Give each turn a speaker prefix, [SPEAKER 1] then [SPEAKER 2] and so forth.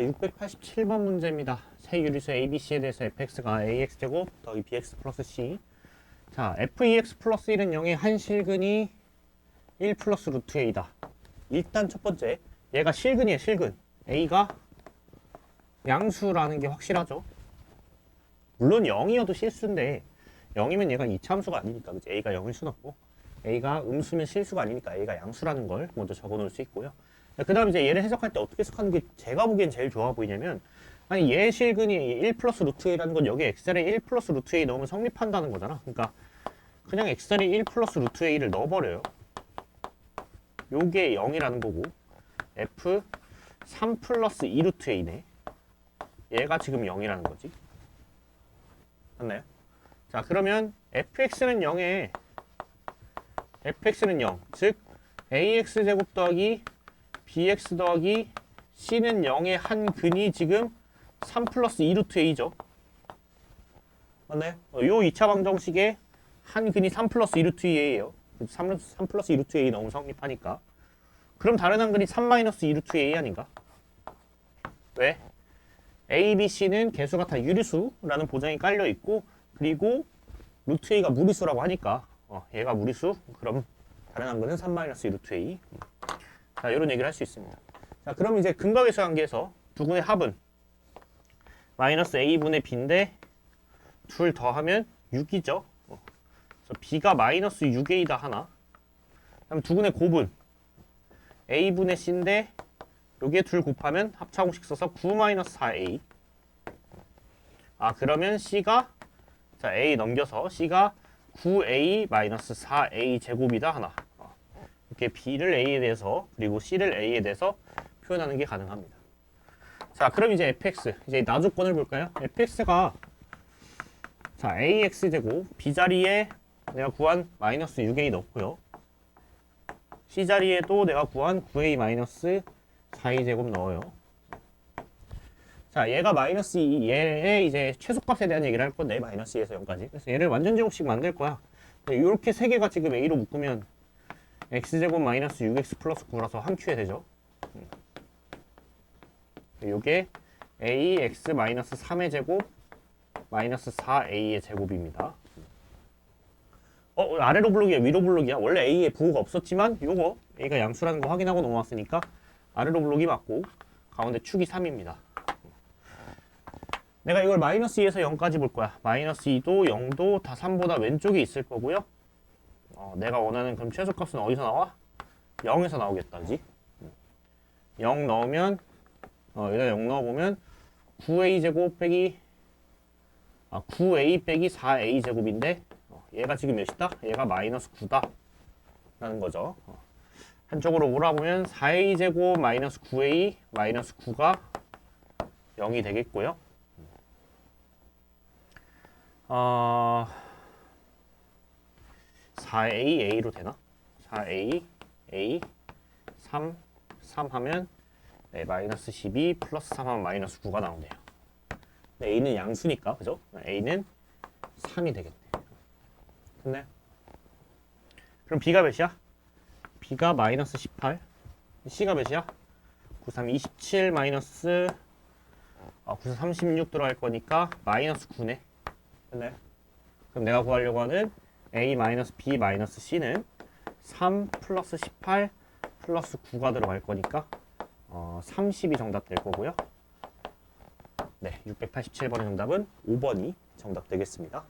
[SPEAKER 1] 자, 687번 문제입니다. 세 유리수 ABC에 대해서 fx가 ax제곱 더하기 bx 플러스 c. 자, fex 플러스 1은 0의 한 실근이 1 플러스 루트 a다. 일단 첫 번째, 얘가 실근이에요, 실근. a가 양수라는 게 확실하죠. 물론 0이어도 실수인데 0이면 얘가 이차함수가 아니니까 그치? a가 0일 순 없고 a가 음수면 실수가 아니니까 a가 양수라는 걸 먼저 적어 놓을 수 있고요. 그 다음 이제 얘를 해석할 때 어떻게 해석하는 게 제가 보기엔 제일 좋아 보이냐면 아니 얘 실근이 1 플러스 루트 a라는 건 여기 x자리에 1 플러스 루트 a 넣으면 성립한다는 거잖아. 그러니까 그냥 x자리에 1 플러스 루트 a를 넣어버려요. 요게 0이라는 거고 f 3 플러스 2 루트 a네. 얘가 지금 0이라는 거지. 맞나요? 자 그러면 fx는 0에 fx는 0, 즉 ax 제곱 더하기 bx 더하기 c는 0의 한 근이 지금 3 플러스 2 루트 a죠. 맞나요? 어, 요 2차 방정식의 한 근이 3 플러스 2 루트 a예요. 3, 3 플러스 2 루트 a 너무 성립하니까. 그럼 다른 한 근이 3 마이너스 2 루트 a 아닌가? 왜? a, b, c는 개수가 다 유리수라는 보장이 깔려 있고 그리고 루트 a가 무리수라고 하니까 어, 얘가 무리수 그럼 다른 한 근은 3 마이너스 2 루트 a 자 이런 얘기를 할 수 있습니다 자 그럼 이제 근각에서 관계에서 두 군의 합은 마이너스 a분의 b인데 둘 더하면 6이죠 어. 그래서 b가 마이너스 6a다 하나 그럼 두 군의 곱은 a분의 c인데 여기에 둘 곱하면 합차공식 써서 9 마이너스 4a 아 그러면 c가 자 a 넘겨서 c가 9a 마이너스 4a 제곱이다 하나 어. 이렇게 b를 a에 대해서 그리고 c를 a에 대해서 표현하는 게 가능합니다. 자 그럼 이제 fx 이제 나조건을 볼까요? Fx가 자 ax 제곱 b 자리에 내가 구한 마이너스 6a 넣고요. C 자리에도 내가 구한 9a 마이너스 4a 제곱 넣어요. 자, 얘가 마이너스 2, 얘의 이제 최소값에 대한 얘기를 할 건데, 마이너스 2에서 0까지. 그래서 얘를 완전 제곱식 만들 거야. 이렇게 세 개가 지금 A로 묶으면 X제곱 마이너스 6X 플러스 9라서 한 큐에 되죠. 요게 A, X 마이너스 3의 제곱 마이너스 4A의 제곱입니다. 어, 아래로 블록이야, 위로 블록이야? 원래 A에 부호가 없었지만 요거 A가 양수라는 거 확인하고 넘어왔으니까 아래로 블록이 맞고 가운데 축이 3입니다. 내가 이걸 마이너스 2에서 0까지 볼 거야. 마이너스 2도 0도 다 3보다 왼쪽에 있을 거고요. 어, 내가 원하는 그럼 최소값은 어디서 나와? 0에서 나오겠다, 그지? 0 넣으면 어, 여기다 0 넣어보면 9a 제곱 빼기 아, 9a 빼기 4a 제곱인데 어, 얘가 지금 몇이다? 얘가 마이너스 9다 라는 거죠. 어. 한쪽으로 몰아보면 4a 제곱 마이너스 9a 마이너스 9가 0이 되겠고요. 어, 4a a로 되나? 4a a 3 3 하면 네, 마이너스 12 플러스 3 하면 마이너스 9가 나오네요. 네, a는 양수니까 그죠? a는 3이 되겠네. 됐나요? 그럼 b가 몇이야? b가 마이너스 18 c가 몇이야? 93 27 마이너스 아, 93 36 들어갈 거니까 마이너스 9네. 됐나요? 그럼 내가 구하려고 하는 a 마이너스 b 마이너스 c는 3 플러스 18 플러스 9가 들어갈 거니까 어, 30이 정답 될 거고요. 네, 687번의 정답은 5번이 정답 되겠습니다.